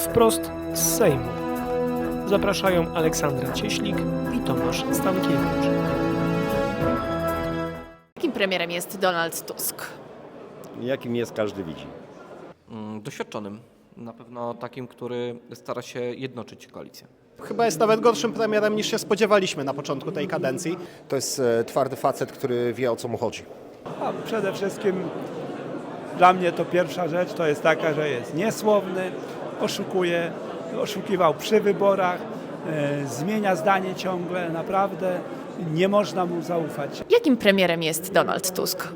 wprost z Sejmu. Zapraszają Aleksandra Cieślik i Tomasz Stankiewicz. Jakim premierem jest Donald Tusk? jakim jest każdy widzi. Mm, doświadczonym. Na pewno takim, który stara się jednoczyć koalicję. Chyba jest nawet gorszym premierem niż się spodziewaliśmy na początku tej kadencji. To jest e, twardy facet, który wie o co mu chodzi. A przede wszystkim dla mnie to pierwsza rzecz to jest taka, że jest niesłowny, oszukuje, oszukiwał przy wyborach, e, zmienia zdanie ciągle, naprawdę nie można mu zaufać. Jakim premierem jest Donald Tusk?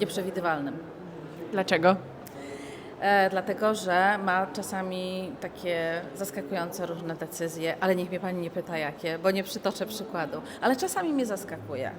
nieprzewidywalnym. Dlaczego? E, dlatego, że ma czasami takie zaskakujące różne decyzje, ale niech mnie pani nie pyta jakie, bo nie przytoczę przykładu, ale czasami mnie zaskakuje.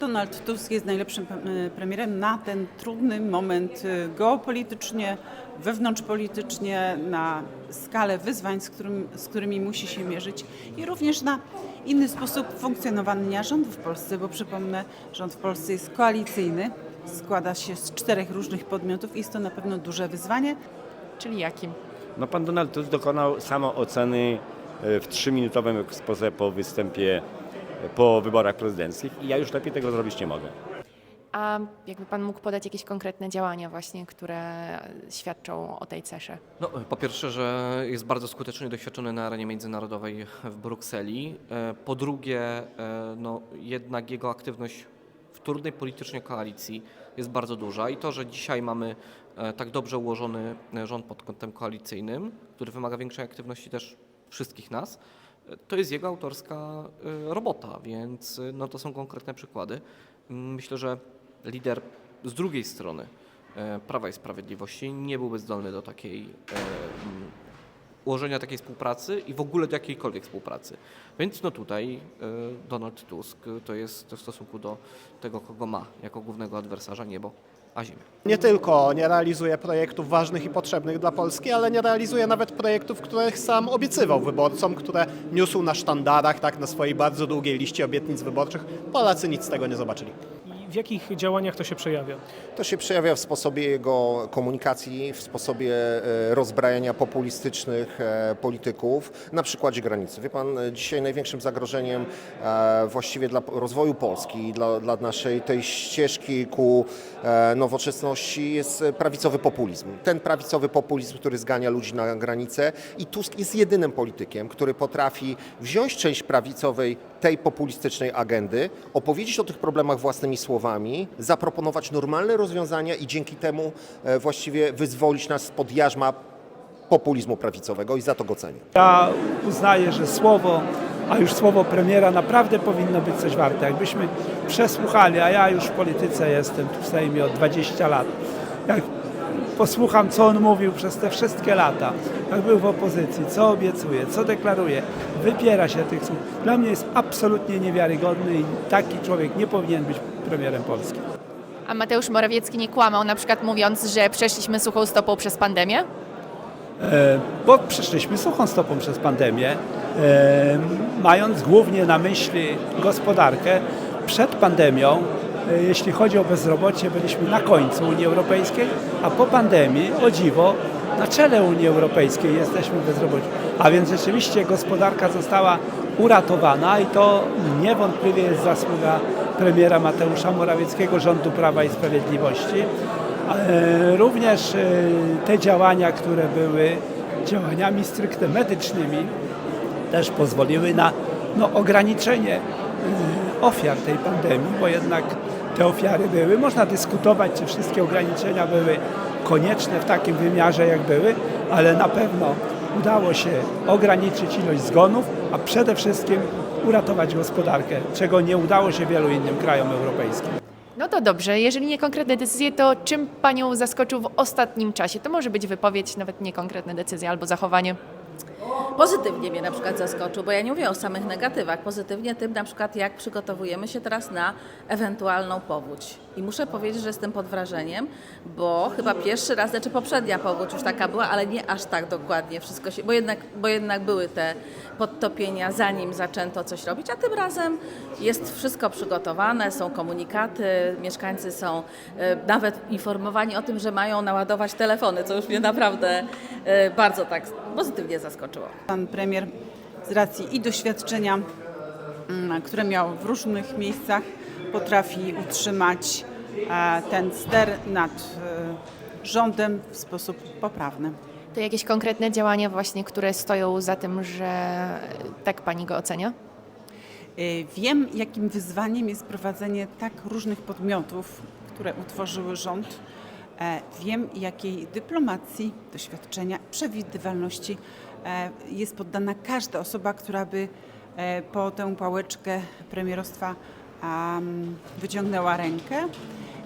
Donald Tusk jest najlepszym e, premierem na ten trudny moment e, geopolitycznie, wewnątrzpolitycznie, na skalę wyzwań, z, którym, z którymi musi się mierzyć i również na inny sposób funkcjonowania rządu w Polsce, bo przypomnę, rząd w Polsce jest koalicyjny, składa się z czterech różnych podmiotów i jest to na pewno duże wyzwanie. Czyli jakim? No, pan Donald Tusk dokonał samooceny e, w trzyminutowym ekspoze po występie e, po wyborach prezydenckich i ja już lepiej tego zrobić nie mogę. A jakby pan mógł podać jakieś konkretne działania właśnie, które świadczą o tej cesze? No, po pierwsze, że jest bardzo skutecznie doświadczony na arenie międzynarodowej w Brukseli. E, Po drugie, no, jednak jego aktywność w trudnej politycznie koalicji jest bardzo duża i to, że dzisiaj mamy e, tak dobrze ułożony e, rząd pod kątem koalicyjnym, który wymaga większej aktywności też wszystkich nas, e, to jest jego autorska robota, więc no, to są konkretne przykłady. Mm, Myślę, że lider z drugiej strony Prawa i Sprawiedliwości nie byłby zdolny do takiej ułożenia takiej współpracy i w ogóle do jakiejkolwiek współpracy. Więc no tutaj e, Donald Tusk to jest w stosunku do tego, kogo ma jako głównego adwersarza niebo, a. Nie tylko nie realizuje projektów ważnych i potrzebnych dla Polski, ale nie realizuje nawet projektów, których sam obiecywał wyborcom, które niósł na sztandarach, tak, na swojej bardzo długiej liście obietnic wyborczych. Polacy nic z tego nie zobaczyli. W jakich działaniach to się przejawia? To się przejawia w sposobie jego komunikacji, w sposobie e, rozbrajania populistycznych e, polityków na przykładzie granicy. Wie pan, dzisiaj największym zagrożeniem e, właściwie dla rozwoju Polski i dla, dla naszej tej ścieżki ku nowoczesności jest prawicowy populizm. Ten prawicowy populizm, który zgania ludzi na granicę i Tusk jest jedynym politykiem, który potrafi wziąć część prawicowej tej populistycznej agendy, opowiedzieć o tych problemach własnymi słowami, zaproponować normalne rozwiązania i dzięki temu e, właściwie wyzwolić nas spod jarzma populizmu prawicowego i za to go cenię. Ja uznaję, że słowo, a już słowo premiera naprawdę powinno być coś warte. Jakbyśmy przesłuchali, a ja już w polityce jestem tu w Sejmie od 20 lat, jak posłucham, co on mówił przez te wszystkie lata, jak był w opozycji, co obiecuje, co deklaruje, wypiera się tych słów. Dla mnie jest absolutnie niewiarygodny i taki człowiek nie powinien być premierem Polski. A Mateusz Morawiecki nie kłamał, na przykład mówiąc, że przeszliśmy suchą stopą przez pandemię? E, bo przeszliśmy suchą stopą przez pandemię, e, mając głównie na myśli gospodarkę. Przed pandemią, jeśli chodzi o bezrobocie, byliśmy na końcu Unii Europejskiej, a po pandemii, o dziwo, na czele Unii Europejskiej jesteśmy w bezrobociu. A więc rzeczywiście gospodarka została uratowana i to niewątpliwie jest zasługa premiera Mateusza Morawieckiego, rządu Prawa i Sprawiedliwości. E, Również e, te działania, które były działaniami stricte medycznymi, też pozwoliły na no, ograniczenie e, ofiar tej pandemii, bo jednak te ofiary były. Można dyskutować, czy wszystkie ograniczenia były konieczne w takim wymiarze, jak były, ale na pewno udało się ograniczyć ilość zgonów, a przede wszystkim uratować gospodarkę, czego nie udało się wielu innym krajom europejskim. No to dobrze, jeżeli nie konkretne decyzje, to czym panią zaskoczył w ostatnim czasie? To może być wypowiedź, nawet nie konkretne decyzje albo zachowanie. Pozytywnie mnie na przykład zaskoczył, bo ja nie mówię o samych negatywach, pozytywnie tym na przykład jak przygotowujemy się teraz na ewentualną powódź. I muszę powiedzieć, że jestem pod wrażeniem, bo chyba pierwszy raz, znaczy poprzednia powódź już taka była, ale nie aż tak dokładnie wszystko się, bo jednak, bo jednak były te podtopienia zanim zaczęto coś robić, a tym razem jest wszystko przygotowane, są komunikaty, mieszkańcy są e, nawet informowani o tym, że mają naładować telefony, co już mnie naprawdę e, bardzo tak pozytywnie zaskoczyło. Pan premier z racji i doświadczenia, mm, które miał w różnych miejscach, potrafi utrzymać e, ten ster nad e, rządem w sposób poprawny. To jakieś konkretne działania właśnie, które stoją za tym, że tak pani go ocenia? Y, Wiem, jakim wyzwaniem jest prowadzenie tak różnych podmiotów, które utworzyły rząd. E, Wiem, jakiej dyplomacji, doświadczenia, przewidywalności e, jest poddana każda osoba, która by e, po tę pałeczkę premierostwa am, wyciągnęła rękę.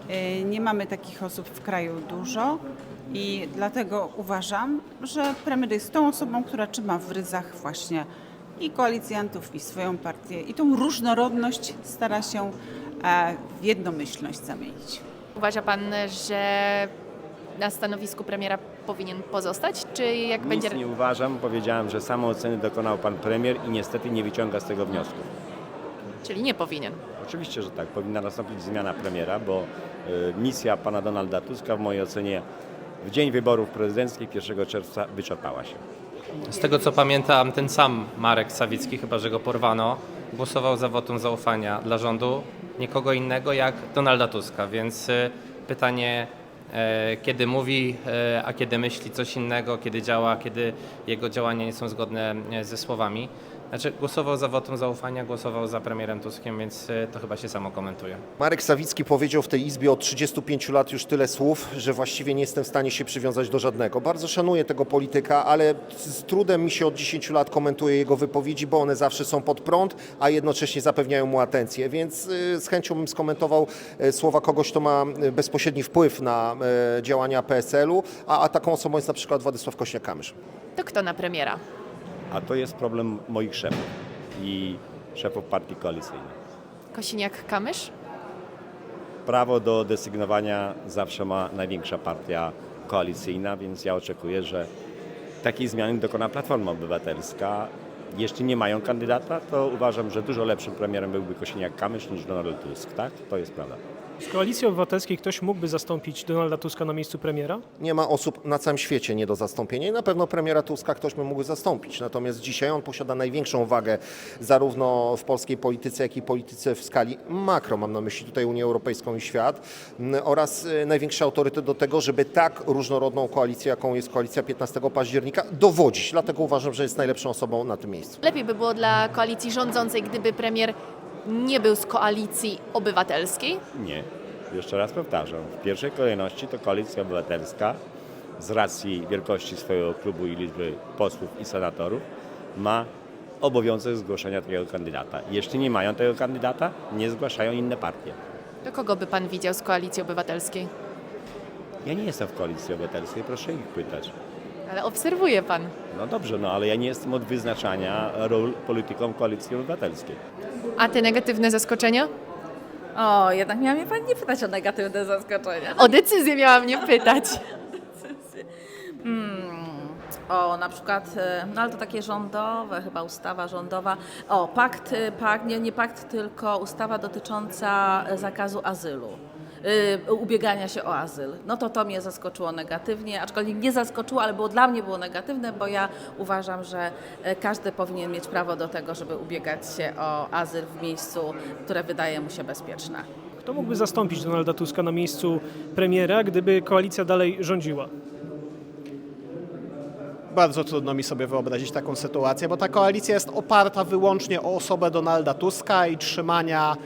E, Nie mamy takich osób w kraju dużo i dlatego uważam, że premier jest tą osobą, która trzyma w ryzach właśnie i koalicjantów, i swoją partię, i tą różnorodność stara się e, w jednomyślność zamienić. Uważa pan, że na stanowisku premiera powinien pozostać, czy jak Nic będzie... nie uważam, powiedziałem, że samooceny dokonał pan premier i niestety nie wyciąga z tego wniosku. Czyli nie powinien. Oczywiście, że tak, powinna nastąpić zmiana premiera, bo y, misja pana Donalda Tuska w mojej ocenie w dzień wyborów prezydenckich 1 czerwca wyczerpała się. Z tego co pamiętam, ten sam Marek Sawicki, chyba że go porwano, głosował za wotum zaufania dla rządu nikogo innego jak Donalda Tuska, więc y, pytanie, e, kiedy mówi, e, a kiedy myśli coś innego, kiedy działa, kiedy jego działania nie są zgodne e, ze słowami. Znaczy, głosował za wotum zaufania, głosował za premierem Tuskiem, więc e, to chyba się samo komentuje. Marek Sawicki powiedział w tej Izbie od 35 lat już tyle słów, że właściwie nie jestem w stanie się przywiązać do żadnego. Bardzo szanuję tego polityka, ale z trudem mi się od 10 lat komentuje jego wypowiedzi, bo one zawsze są pod prąd, a jednocześnie zapewniają mu atencję. Więc y, z chęcią bym skomentował y, słowa kogoś, kto ma y, bezpośredni wpływ na y, działania PSL-u, a, a taką osobą jest na przykład Władysław Kośniak-Kamysz. To kto na premiera? A to jest problem moich szefów i szefów partii koalicyjnych. Kosiniak-Kamysz? Prawo do desygnowania zawsze ma największa partia koalicyjna, więc ja oczekuję, że takiej zmiany dokona Platforma Obywatelska. Jeśli nie mają kandydata, to uważam, że dużo lepszym premierem byłby Kosiniak-Kamysz niż Donald Tusk, tak? To jest prawda. Z Koalicji Obywatelskiej ktoś mógłby zastąpić Donalda Tuska na miejscu premiera? Nie ma osób na całym świecie nie do zastąpienia i na pewno premiera Tuska ktoś by mógł zastąpić. Natomiast dzisiaj on posiada największą wagę zarówno w polskiej polityce, jak i polityce w skali makro, mam na myśli tutaj Unię Europejską i świat, oraz y, największy autorytet do tego, żeby tak różnorodną koalicję, jaką jest koalicja 15 października, dowodzić. Dlatego uważam, że jest najlepszą osobą na tym miejscu. Lepiej by było dla koalicji rządzącej, gdyby premier nie był z koalicji obywatelskiej? Nie. Jeszcze raz powtarzam. W pierwszej kolejności to Koalicja Obywatelska z racji wielkości swojego klubu i liczby posłów i senatorów ma obowiązek zgłoszenia takiego kandydata. Jeśli nie mają tego kandydata, nie zgłaszają inne partie. To kogo by pan widział z koalicji obywatelskiej? Ja nie jestem w Koalicji Obywatelskiej, proszę ich pytać. Ale obserwuje pan. No dobrze, no ale ja nie jestem od wyznaczania ról politykom Koalicji Obywatelskiej. A te negatywne zaskoczenia? O, jednak miała mnie Pani nie pytać o negatywne zaskoczenia. O decyzję miałam nie pytać. O, na przykład, e, no ale to takie rządowe, chyba ustawa rządowa. O, pakt, e, pakt nie, nie pakt, tylko ustawa dotycząca zakazu azylu. Y, ubiegania się o azyl. No to to mnie zaskoczyło negatywnie, aczkolwiek nie zaskoczyło, ale było dla mnie było negatywne, bo ja uważam, że e, każdy powinien mieć prawo do tego, żeby ubiegać się o azyl w miejscu, które wydaje mu się bezpieczne. Kto mógłby zastąpić Donalda Tuska na miejscu premiera, gdyby koalicja dalej rządziła? Bardzo trudno mi sobie wyobrazić taką sytuację, bo ta koalicja jest oparta wyłącznie o osobę Donalda Tuska i trzymania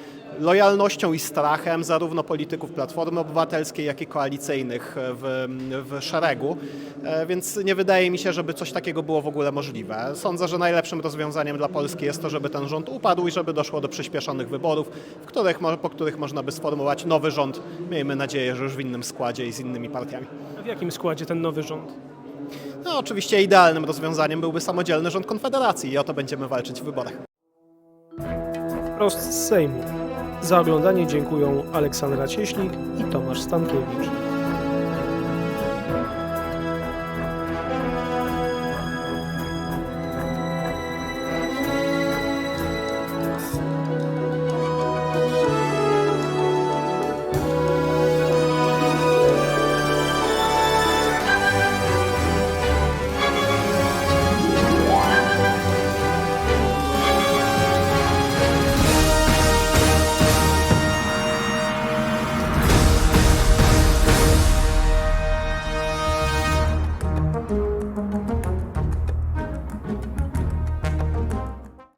lojalnością i strachem zarówno polityków Platformy Obywatelskiej, jak i koalicyjnych w, w szeregu, E, więc nie wydaje mi się, żeby coś takiego było w ogóle możliwe. Sądzę, że najlepszym rozwiązaniem dla Polski jest to, żeby ten rząd upadł i żeby doszło do przyspieszonych wyborów, w których, po których można by sformułować nowy rząd, miejmy nadzieję, że już w innym składzie i z innymi partiami. A w jakim składzie ten nowy rząd? No, oczywiście idealnym rozwiązaniem byłby samodzielny rząd Konfederacji i o to będziemy walczyć w wyborach. Prost z Sejmu. Za oglądanie dziękują Aleksandra Cieślik i Tomasz Stankiewicz.